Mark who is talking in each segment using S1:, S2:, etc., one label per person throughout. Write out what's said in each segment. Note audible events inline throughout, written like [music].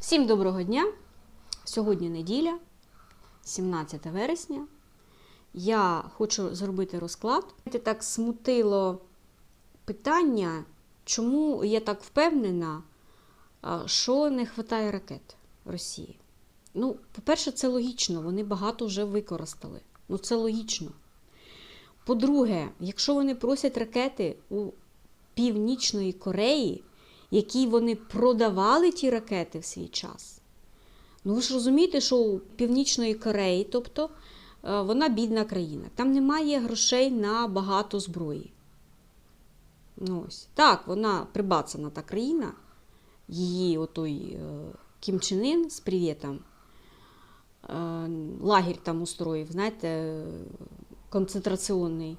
S1: Всім доброго дня! Сьогодні неділя, 17 вересня. Я хочу зробити розклад. Це так смутило питання, чому я так впевнена, що не вистачає ракет Росії. Ну, по-перше, це логічно, вони багато вже використали. Ну, це логічно. По-друге, якщо вони просять ракети у Північної Кореї, які вони продавали ті ракети в свій час. Ну, ви ж розумієте, що у Північної Кореї, тобто е, вона бідна країна, там немає грошей на багато зброї. Ну, ось. Так, вона прибацана та країна, її отой е, Кім Чен Ін з привітом, е, лагерь там устроїв, знаєте, концентраційний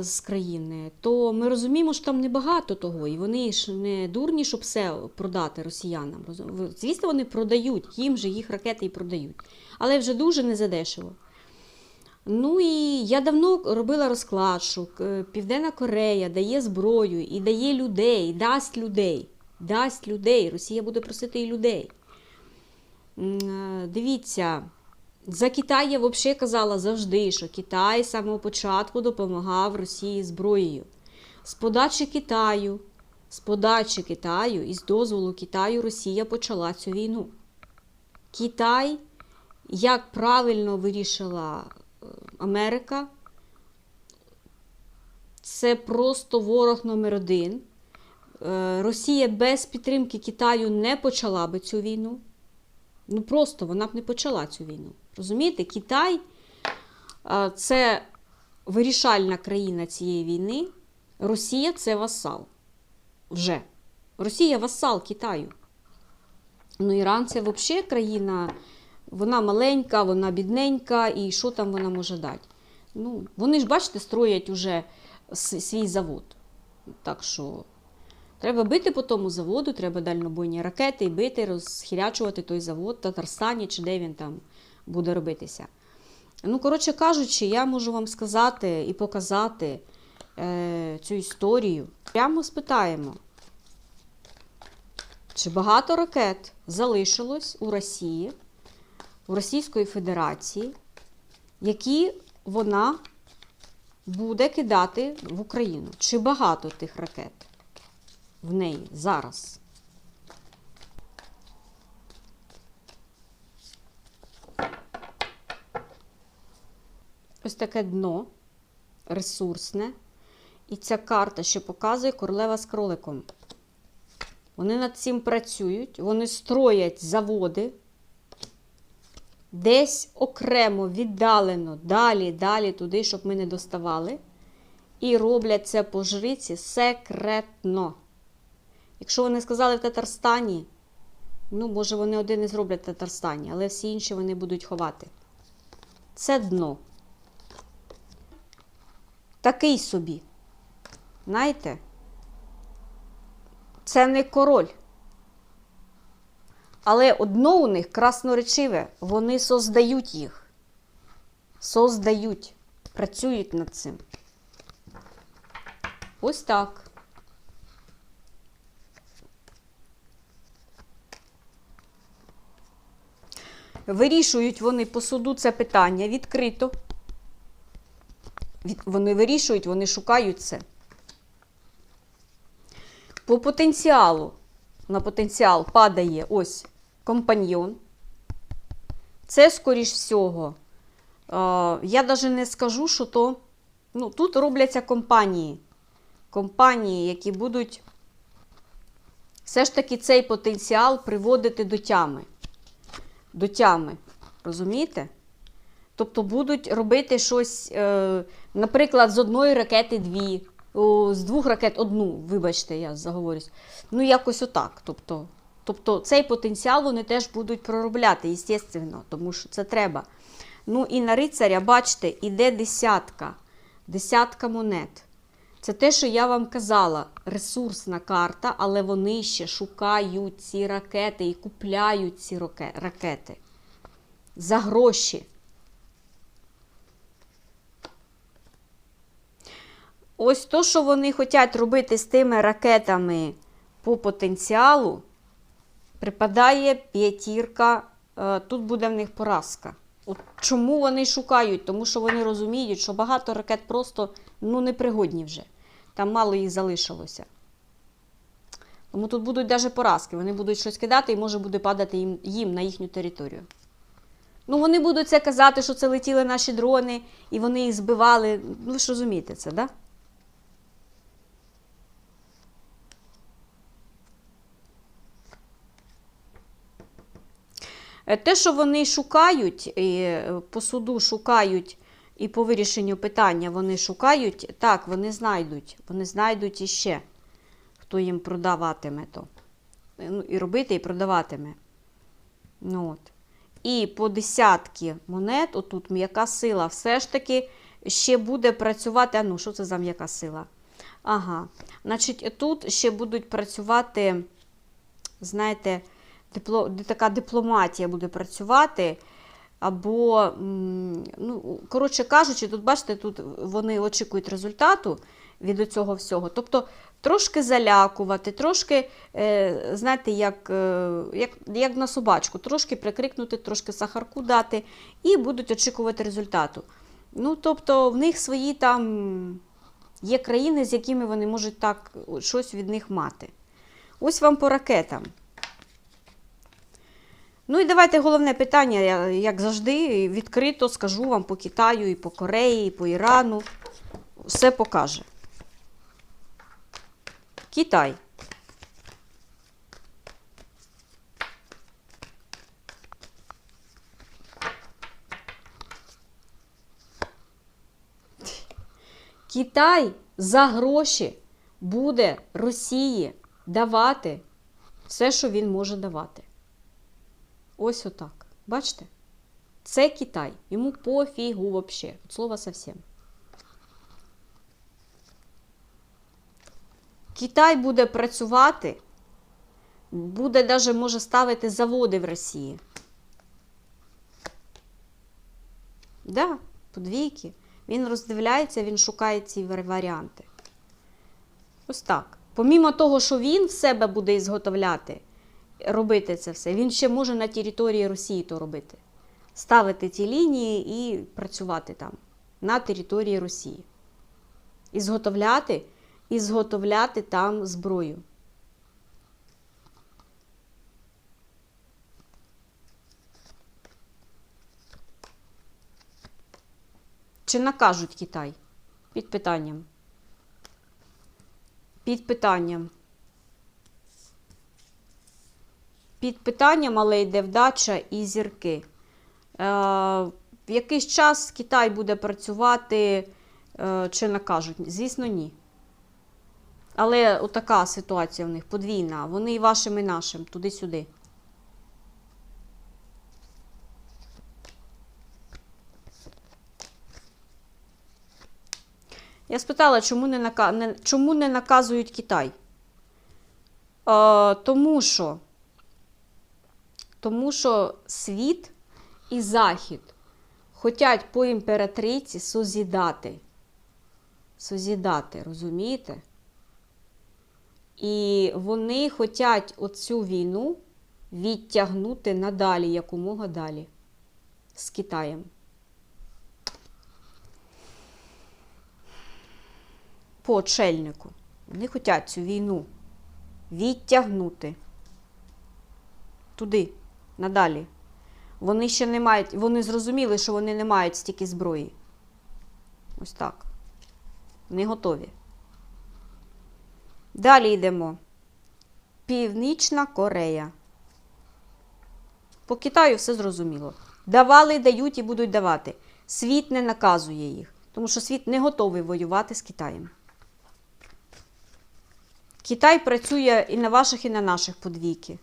S1: з країни, то ми розуміємо, що там небагато того, і вони ж не дурні, щоб все продати росіянам. Звісно, вони продають, їм же їх ракети і продають. Але вже дуже не задешево. Ну і я давно робила розклад, що е, Південна Корея дає зброю і дає людей, дасть людей. Дасть людей. Росія буде просити і людей. Е, Дивіться, за Китай я взагалі казала завжди, що Китай з самого початку допомагав Росії зброєю. З подачі Китаю, з подачі Китаю і з дозволу Китаю Росія почала цю війну. Китай, як правильно вирішила е, Америка, це просто ворог номер один. Е, Росія без підтримки Китаю не почала би цю війну. Ну просто вона б не почала цю війну. Розумієте, Китай це вирішальна країна цієї війни. Росія це васал. Вже. Росія васал Китаю. Ну, Іран це взагалі країна, вона маленька, вона бідненька, і що там вона може дати? Ну, вони ж, бачите, строять уже свій завод. Так що Треба бити по тому заводу, треба дальнобойні ракети бити, розхірячувати той завод в Татарстані чи де він там буде робитися. Ну, коротше кажучи, я можу вам сказати і показати е, цю історію. Прямо спитаємо, чи багато ракет залишилось у Росії, у Російської Федерації, які вона буде кидати в Україну? Чи багато тих ракет? В неї зараз. Ось таке дно ресурсне. І ця карта, що показує королева з кроликом. Вони над цим працюють, вони строять заводи. Десь окремо, віддалено, далі, далі туди, щоб ми не доставали. І роблять це по жриці секретно. Якщо вони сказали в Татарстані, ну, може, вони один і зроблять в Татарстані, але всі інші вони будуть ховати. Це дно. Такий собі. Знаєте? Це не король. Але одно у них красноречиве, вони создають їх. Создають, працюють над цим. Ось так. Вирішують вони по суду це питання відкрито. Вони вирішують, вони шукають це. По потенціалу. На потенціал падає ось компаньйон. Це, скоріш всього, е, я навіть не скажу, що то. Ну, тут робляться компанії. Компанії, які будуть все ж таки цей потенціал приводити до тями до тями. Розумієте? Тобто будуть робити щось, е, наприклад, з одної ракети дві, з двох ракет одну, вибачте, я заговорюсь. Ну, якось отак. Тобто, тобто цей потенціал вони теж будуть проробляти, звісно, тому що це треба. Ну і на рицаря, бачите, іде десятка, десятка монет. Це те, що я вам казала, ресурсна карта, але вони ще шукають ці ракети і купляють ці ракети за гроші. Ось то, що вони хочуть робити з тими ракетами по потенціалу, Припадає п'ятірка, е, тут буде в них поразка. От чому вони шукають? Тому що вони розуміють, що багато ракет просто ну, непригодні вже. Там мало їх залишилося. Тому тут будуть навіть поразки. Вони будуть щось кидати і може буде падати їм, їм на їхню територію. Ну, вони будуть це казати, що це летіли наші дрони, і вони їх збивали. Ну, ви ж розумієте це, так? Да? Е, Те, що вони шукають, е, по суду шукають, і по вирішенню питання вони шукають, так, вони знайдуть. Вони знайдуть іще, хто їм продаватиме то. Ну, і робити, і продаватиме. Ну, от. І по десятки монет, отут м'яка сила, все ж таки ще буде працювати. А ну, що це за м'яка сила? Ага. Значить, тут ще будуть працювати, знаєте, дипло, така дипломатія буде працювати. Або, ну, коротше кажучи, тут, бачите, тут вони очікують результату від цього всього. Тобто трошки залякувати, трошки, е, знаєте, як, е, як, як на собачку, трошки прикрикнути, трошки сахарку дати і будуть очікувати результату. Ну, тобто, в них свої там є країни, з якими вони можуть так щось від них мати. Ось вам по ракетам. Ну і давайте головне питання, я, як завжди, відкрито скажу вам по Китаю, і по Кореї, і по Ірану. Все покаже. Китай. Китай за гроші буде Росії давати все, що він може давати. Ось отак. Бачите? Це Китай. Йому пофігу взагалі. От слова совсем. Китай буде працювати, буде навіть може ставити заводи в Росії. Да, подвійки. Він роздивляється, він шукає ці варіанти. Ось так. Помімо того, що він в себе буде ізготовляти, робити це все, він ще може на території Росії то робити. Ставити ці лінії і працювати там, на території Росії. Ізготовляти, ізготовляти там зброю. Чи накажуть Китай? Під питанням. Під питанням. Під питанням, але йде вдача і зірки. Е, в якийсь час Китай буде працювати, е, чи накажуть? Звісно, ні. Але отака ситуація в них подвійна. Вони і вашим, і нашим, туди-сюди. Я спитала, чому не... чому не наказують Китай? Е, тому що тому що світ і Захід хочуть по імператриці созідати. Созідати, розумієте? І вони хочуть оцю війну відтягнути надалі, якомога далі з Китаєм. По очельнику. Вони хочуть цю війну відтягнути туди, надалі. Вони ще не мають, вони зрозуміли, що вони не мають стільки зброї. Ось так. Не готові. Далі йдемо. Північна Корея. По Китаю все зрозуміло. Давали, дають і будуть давати. Світ не наказує їх, тому що світ не готовий воювати з Китаєм. Китай працює і на ваших, і на наших подвійки.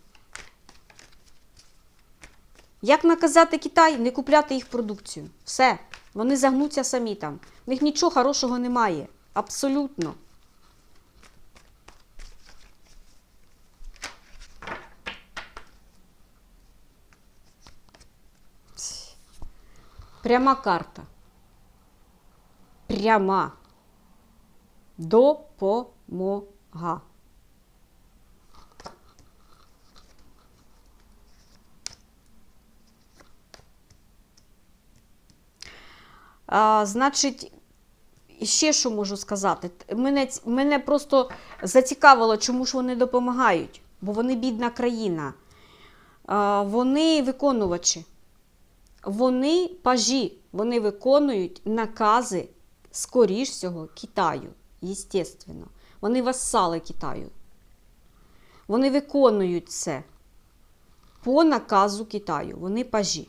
S1: Як наказати Китай? Не купляти їх продукцію. Все. Вони загнуться самі там. В них нічого хорошого немає. Абсолютно. Пряма карта. Пряма. Допомога. А, значить, ще що можу сказати? Мене, мене просто зацікавило, чому ж вони допомагають, бо вони бідна країна. А, вони виконувачі, вони пажі, вони виконують накази, скоріш всього, Китаю, естественно. Вони вассали Китаю. Вони виконують це по наказу Китаю. Вони пажі.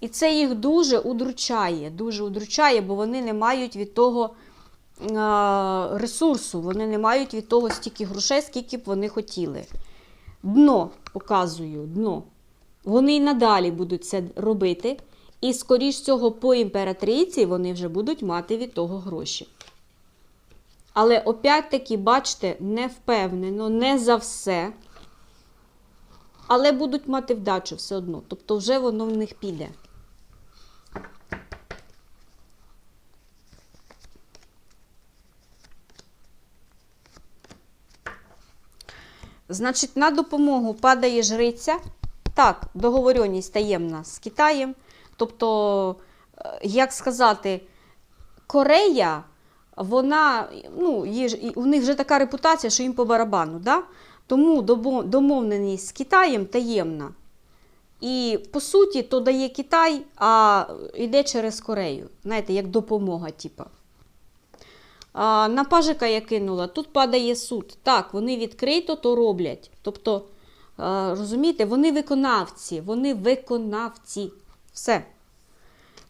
S1: І це їх дуже удручає, дуже удручає, бо вони не мають від того е, ресурсу, вони не мають від того стільки грошей, скільки б вони хотіли. Дно показую, дно. Вони й надалі будуть це робити, і, скоріш всього, по імператриці вони вже будуть мати від того гроші. Але опять-таки, бачите, не впевнено, не за все. Але будуть мати вдачу все одно. Тобто, вже воно в них піде. Значить, на допомогу падає жриця. Так, договоренність таємна з Китаєм. Тобто, е, як сказати, Корея, вона, ну, є, у них вже така репутація, що їм по барабану. Да? Тому домовленість з Китаєм таємна. І по суті, то дає Китай, а йде через Корею. Знаєте, як допомога, типа. А, на пажика я кинула, тут падає суд. Так, вони відкрито то роблять. Тобто, розумієте, вони виконавці, вони виконавці. Все.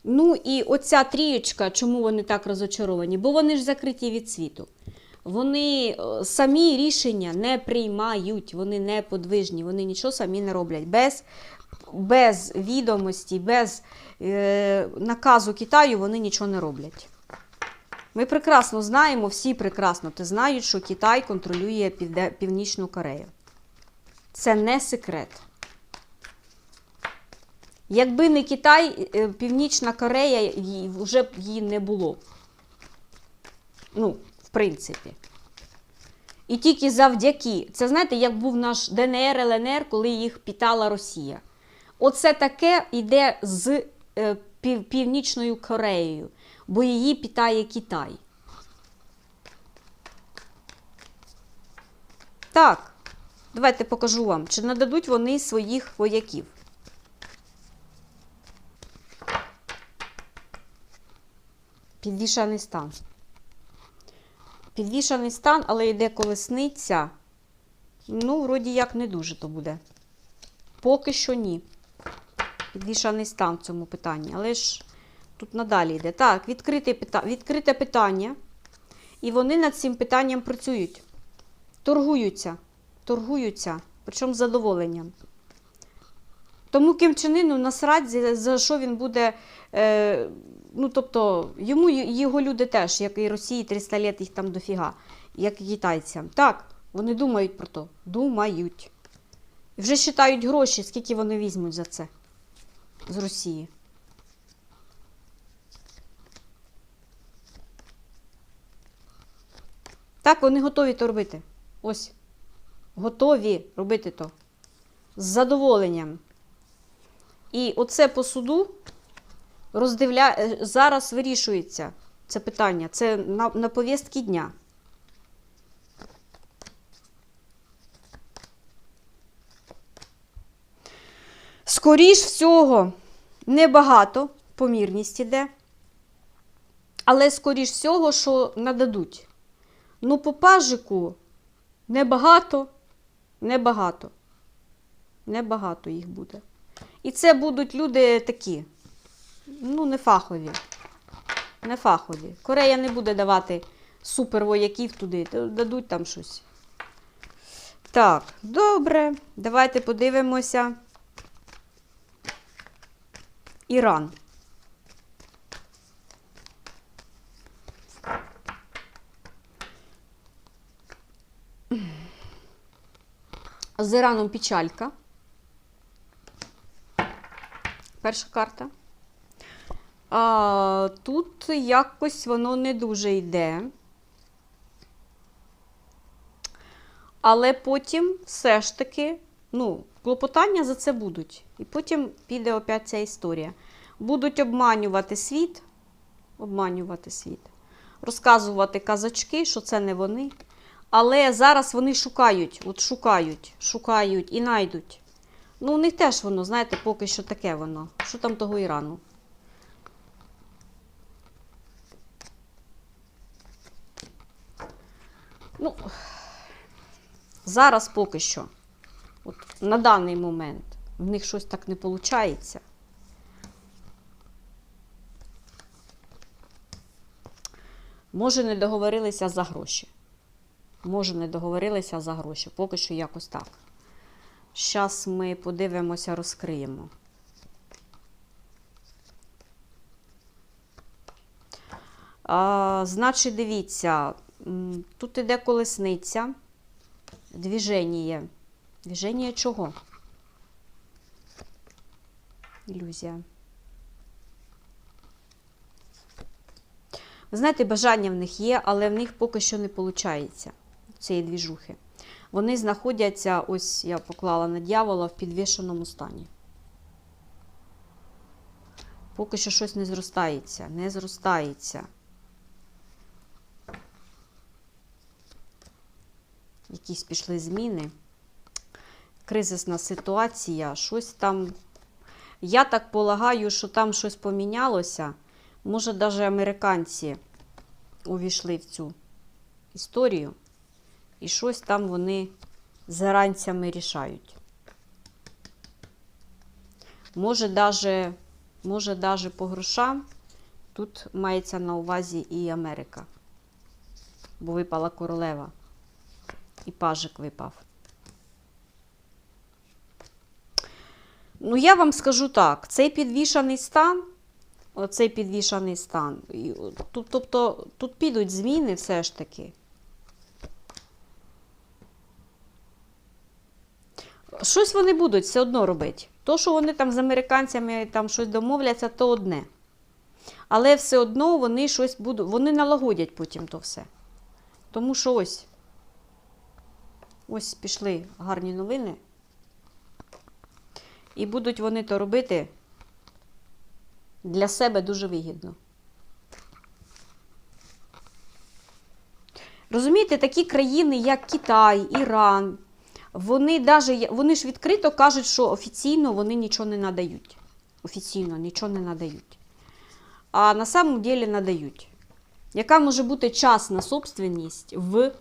S1: Ну і оця трієчка, чому вони так розочаровані? Бо вони ж закриті від світу. Вони е, самі рішення не приймають, вони не подвижні, вони нічого самі не роблять. Без, без відомості, без е, наказу Китаю вони нічого не роблять. Ми прекрасно знаємо, всі прекрасно те знають, що Китай контролює Північну Корею. Це не секрет. Якби не Китай, е, Північна Корея вже б її не було. Ну, в принципі. І тільки завдяки. Це знаєте, як був наш ДНР, ЛНР, коли їх питала Росія. Оце таке йде з е, пів, Північною Кореєю, бо її питає Китай. Так, давайте покажу вам, чи нададуть вони своїх вояків. Підвішаний стан. Підвішаний стан, але йде колесниця. Ну, вроді як не дуже то буде. Поки що ні. Підвішаний стан в цьому питанні. Але ж тут надалі йде. Так, відкрите, відкрите питання. І вони над цим питанням працюють. Торгуються. Торгуються. Причому з задоволенням. Тому Ким Чен Ыну насрать, за, що він буде. Е, ну, тобто, йому його люди теж, як і Росії, 300 літ їх там дофіга, як і китайцям. Так, вони думають про то. Думають. Вже считають гроші, скільки вони візьмуть за це з Росії. Так, вони готові то робити. Ось. Готові робити то. З задоволенням. І оце по суду роздивля... е, зараз вирішується це питання. Це на, на повістки дня. Скоріш всього, небагато, помірність іде. Але скоріш всього, що нададуть. Ну, по пажику небагато, небагато. Небагато їх буде. І це будуть люди такі, ну, не фахові. Не фахові. Корея не буде давати супервояків туди, дадуть там щось. Так, добре. Давайте подивимося. Іран. З Іраном печалька. Перша карта. А, тут якось воно не дуже йде. Але потім все ж таки, ну, клопотання за це будуть. І потім піде опять ця історія. будуть обманювати світ, обманювати світ, розказувати казачки, що це не вони. Але зараз вони шукають, от шукають, шукають і найдуть. Ну, у них теж воно, знаєте, поки що таке воно. Що там того Ірану? Ну, зараз поки що. На даний момент в них щось так не виходить. Може, не договорилися за гроші. Може, не договорилися за гроші. Поки що якось так. Зараз ми подивимося, розкриємо. А, значить, дивіться, тут іде колесниця. Двіженіє. Двіженіє чого? Ілюзія. Ви знаєте, бажання в них є, але в них поки що не виходить цієї двіжухи. Вони знаходяться, ось я поклала на дьявола в підвішеному стані. Поки що щось не зростається, не зростається. Якісь пішли зміни. Кризисна ситуація, щось там. Я так полагаю, що там щось помінялося. Може, навіть американці увійшли в цю історію, і щось там вони з іранцями рішають. Може, даже, може, даже по грошам тут мається на увазі і Америка. Бо випала королева, і пажик випав. Ну, я вам скажу так: цей підвішаний стан, оцей підвішаний стан, тут, тобто тут підуть зміни все ж таки. Щось вони будуть все одно робити. То, що вони там з американцями там щось домовляться, то одне. Але все одно вони щось будуть, вони налагодять потім то все. Тому що ось, ось пішли гарні новини. І будуть вони то робити для себе дуже вигідно. Розумієте, такі країни, як Китай, Іран, вони даже, вони ж відкрито кажуть, що офіційно вони нічого не надають. Офіційно нічого не надають. А на самом деле надають. Яка може бути частна собственність в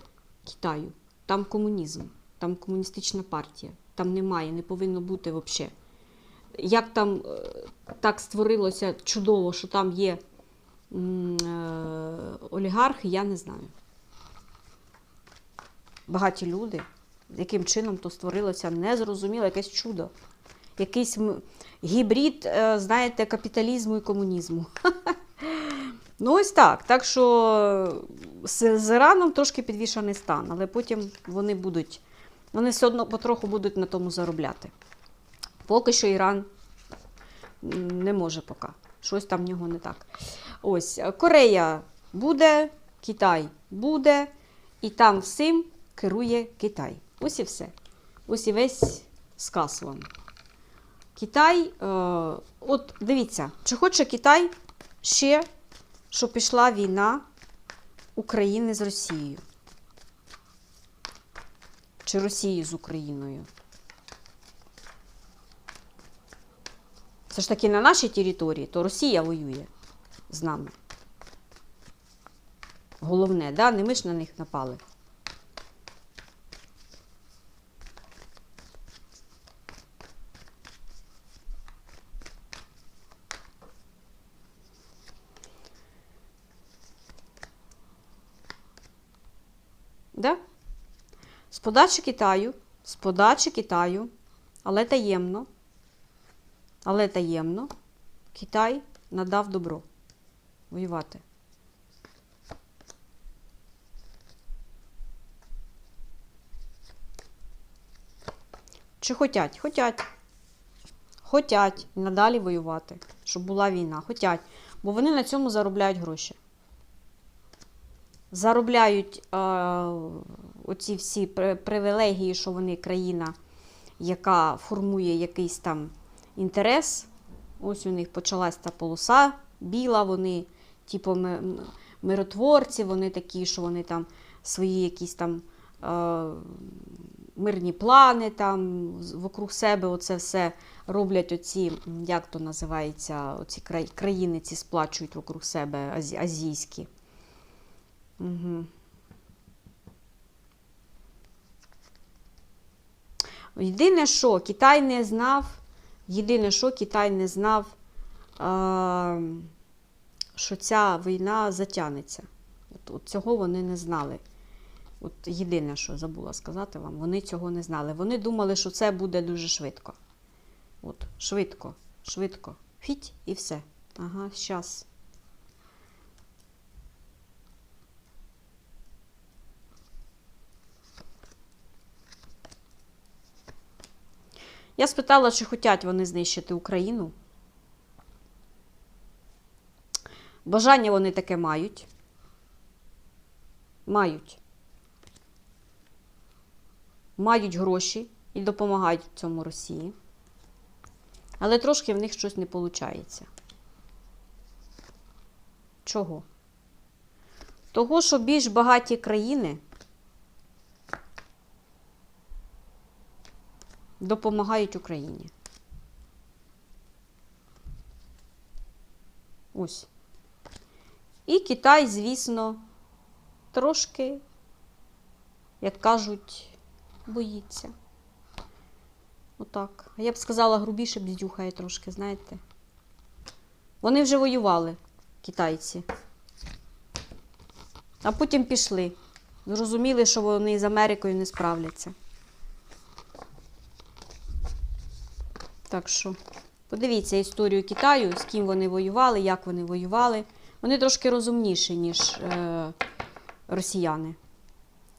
S1: Китаю? Там комунізм, там комуністична партія, там немає, не повинно бути взагалі. Як там е, так створилося чудово, що там є е, олігархи, я не знаю. Багаті люди, яким чином то створилося, незрозуміло, якесь чудо. Якийсь гібрид, е, знаєте, капіталізму і комунізму. [laughs] Ну, ось так. Так що з, Іраном трошки підвішаний стан, але потім вони будуть, вони все одно потроху будуть на тому заробляти. Поки що Іран не може поки. Щось там в нього не так. Ось Корея буде, Китай буде, і там всім керує Китай. Ось і все. Ось і весь сказ вам. Китай, е, от дивіться, чи хоче Китай ще, щоб пішла війна України з Росією? Чи Росії з Україною? Це ж таки на нашій території, то Росія воює з нами. Головне, да? не ми ж на них напали. Да? З подачі Китаю, з подачі Китаю, але таємно, але таємно Китай надав добро воювати. Чи хотять? Хотять. Хотять надалі воювати, щоб була війна. Хотять. Бо вони на цьому заробляють гроші. Заробляють е, оці всі при- привілегії, що вони країна, яка формує якийсь там інтерес Ось у них почалась та полоса біла, вони, типу, миротворці, вони такі, що вони там свої якісь там е, мирні плани там вокруг себе оце все роблять оці, як то називається, оці країни ці сплачують вокруг себе азі- азійські. Угу. Єдине, що Китай не знав, єдине, що Китай не знав, що ця війна затягнеться. От, от цього вони не знали. От єдине, що забула сказати вам, вони цього не знали. Вони думали, що це буде дуже швидко. От, швидко, швидко. Фіть і все. Ага, щас. Я спитала, чи хочуть вони знищити Україну. Бажання вони таке мають. Мають. Мають гроші і допомагають цьому Росії. Але трошки в них щось не виходить. Чого? Того, що більш багаті країни допомагають Україні. Ось. І Китай, звісно, трошки, як кажуть, боїться. Отак. Я б сказала, грубіше бздюхає трошки, знаєте. Вони вже воювали, китайці. А потім пішли. Зрозуміли, що вони з Америкою не справляться. Так що, подивіться історію Китаю, з ким вони воювали, як вони воювали. Вони трошки розумніші, ніж е, росіяни.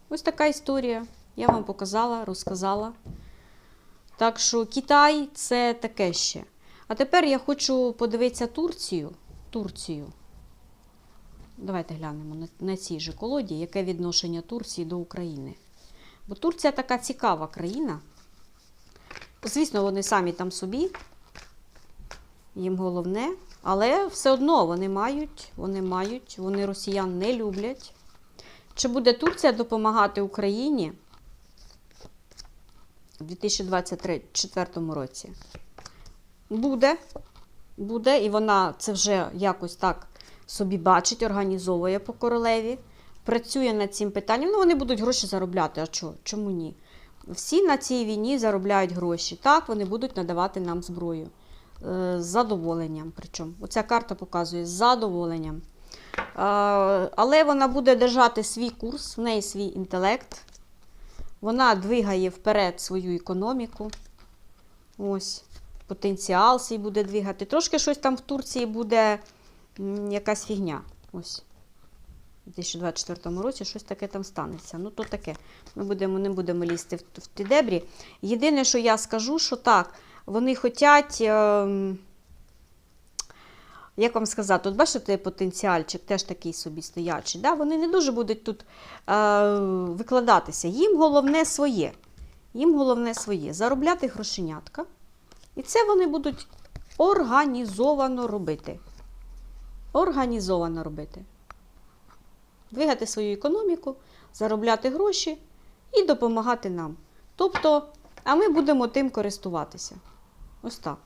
S1: Ось така історія. Я вам показала, розказала. Так що Китай це таке ще. А тепер я хочу подивитися Турцію. Турцію. Давайте глянемо на, на цій же колоді, яке відношення Турції до України. Бо Турція така цікава країна. Звісно, вони самі там собі. Їм головне. Але все одно вони мають, вони мають, вони росіян не люблять. Чи буде Турція допомагати Україні у 2024 році? Буде. Буде, і вона це вже якось так собі бачить, організовує по королеві, працює над цим питанням. Ну, вони будуть гроші заробляти. А чо? чому ні? Всі на цій війні заробляють гроші. Так, вони будуть надавати нам зброю. Е, З задоволенням. Причому оця карта показує з задоволенням. Але вона буде держати свій курс, в неї свій інтелект. Вона двигає вперед свою економіку. Ось, потенціал свій буде двигати. Трошки щось там в Турції буде якась фігня. Ось. У 2024 році щось таке там станеться. Ну, то таке. Ми будемо, не будемо лізти в, в ті дебрі. Єдине, що я скажу, що так, вони хочуть, ем, як вам сказати, от бачите, потенціальчик теж такий собі стоячий. Да? Вони не дуже будуть тут е, викладатися. Їм головне своє. Їм головне своє. Заробляти грошенятка. І це вони будуть організовано робити. Організовано робити. Двигати свою економіку, заробляти гроші і допомагати нам. Тобто, а ми будемо тим користуватися. Ось так.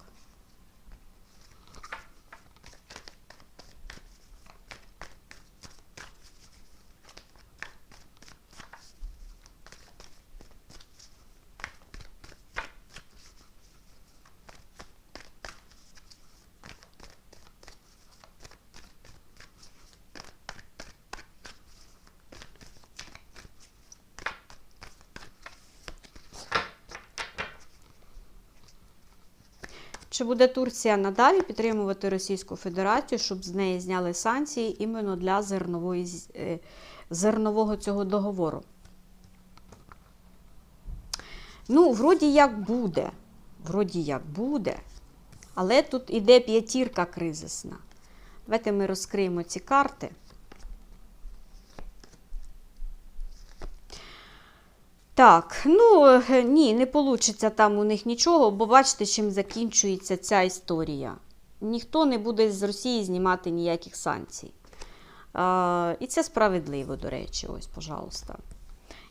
S1: Чи буде Турція надалі підтримувати Російську Федерацію, щоб з неї зняли санкції іменно для зернової, е, зернового цього договору? Ну, вроді як буде. Вроді як буде. Але тут іде п'ятірка кризисна. Давайте ми розкриємо ці карти. Так, ну е, ні, не вийде там у них нічого, бо бачите, чим закінчується ця історія. ніхто не буде з Росії знімати ніяких санкцій. А, і це справедливо, до речі, ось, пожалуйста.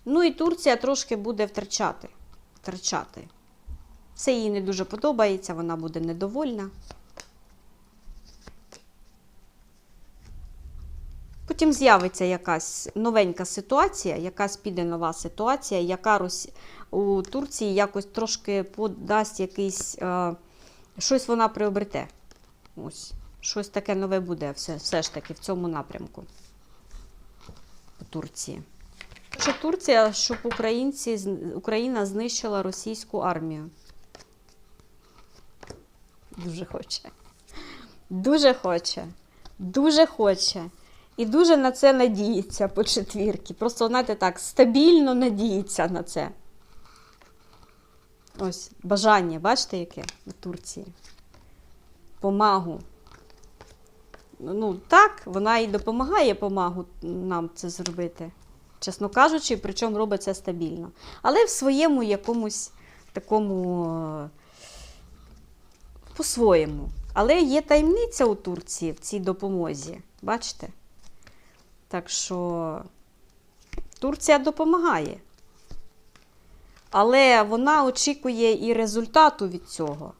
S1: Ну і Турція трошки буде втрачати. втрачати. Це їй не дуже подобається, вона буде недовольна. Потім з'явиться якась новенька ситуація, якась піде нова ситуація, яка у Турції якось трошки подасть якийсь. Е... Щось вона приобрете. Ось. Щось таке нове буде все, все ж таки в цьому напрямку. У Турції. Що Турція, щоб українці, Україна знищила російську армію. Дуже хоче. Дуже хоче. Дуже хоче. І дуже на це надіється по четвірки. Просто, знаєте, так, стабільно надіється на це. Ось, бажання, бачите, яке у Турції? Помагу. Ну, так, вона і допомагає помагу нам це зробити. Чесно кажучи, причому робить це стабільно. Але в своєму якомусь такому е, по-своєму. Але є таємниця у Турції в цій допомозі. Бачите? Так що Турція допомагає. Але вона очікує і результату від цього.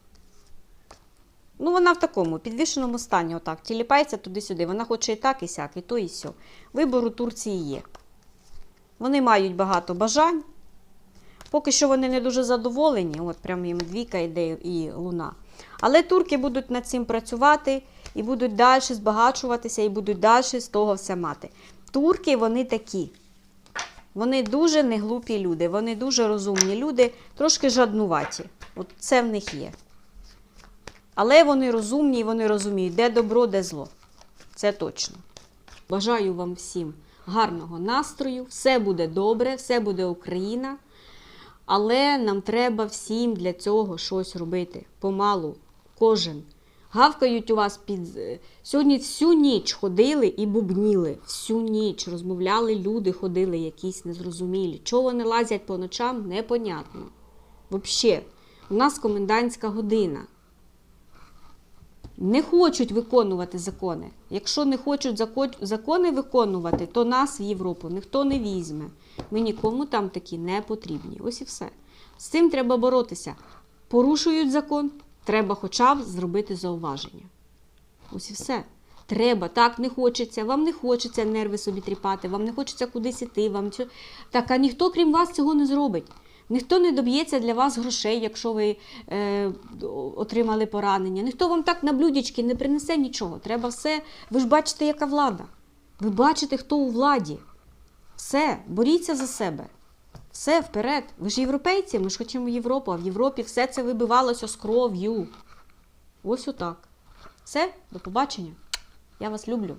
S1: Ну, вона в такому підвішеному стані, отак, тіліпається туди-сюди. Вона хоче і так, і сяк, і то, і сьо. У Турції є. Вони мають багато бажань. Поки що вони не дуже задоволені. От прямо їм двійка йде і луна. Але турки будуть над цим працювати і будуть далі збагачуватися, і будуть далі з того все мати. Турки вони такі. Вони дуже неглупі люди, вони дуже розумні люди, трошки жаднуваті. От це в них є. Але вони розумні і вони розуміють, де добро, де зло. Це точно. Бажаю вам всім гарного настрою, все буде добре, все буде Україна. Але нам треба всім для цього щось робити. Помалу, кожен. Гавкають у вас під. е, Сьогодні всю ніч ходили і бубніли. Всю ніч розмовляли люди, ходили якісь незрозумілі. Чого вони лазять по ночам, непонятно. Взагалі, у нас комендантська година. Не хочуть виконувати закони. Якщо не хочуть закони виконувати, то нас в Європу ніхто не візьме. Ми нікому там такі не потрібні. Ось і все. З цим треба боротися. Порушують закон, треба хоча б зробити зауваження. Ось і все. Треба, так не хочеться, вам не хочеться нерви собі тріпати, вам не хочеться кудись іти. Вам... чо- Так, а ніхто, крім вас, цього не зробить. Ніхто не доб'ється для вас грошей, якщо ви е, отримали поранення. Ніхто вам так на блюдечки не принесе нічого. Треба все. Ви ж бачите, яка влада. Ви бачите, хто у владі. Все, боріться за себе. Все вперед. Ви ж європейці, ми ж хочемо Європу, а в Європі все це вибивалося з кров'ю. Ось отак. Все, до побачення. Я вас люблю.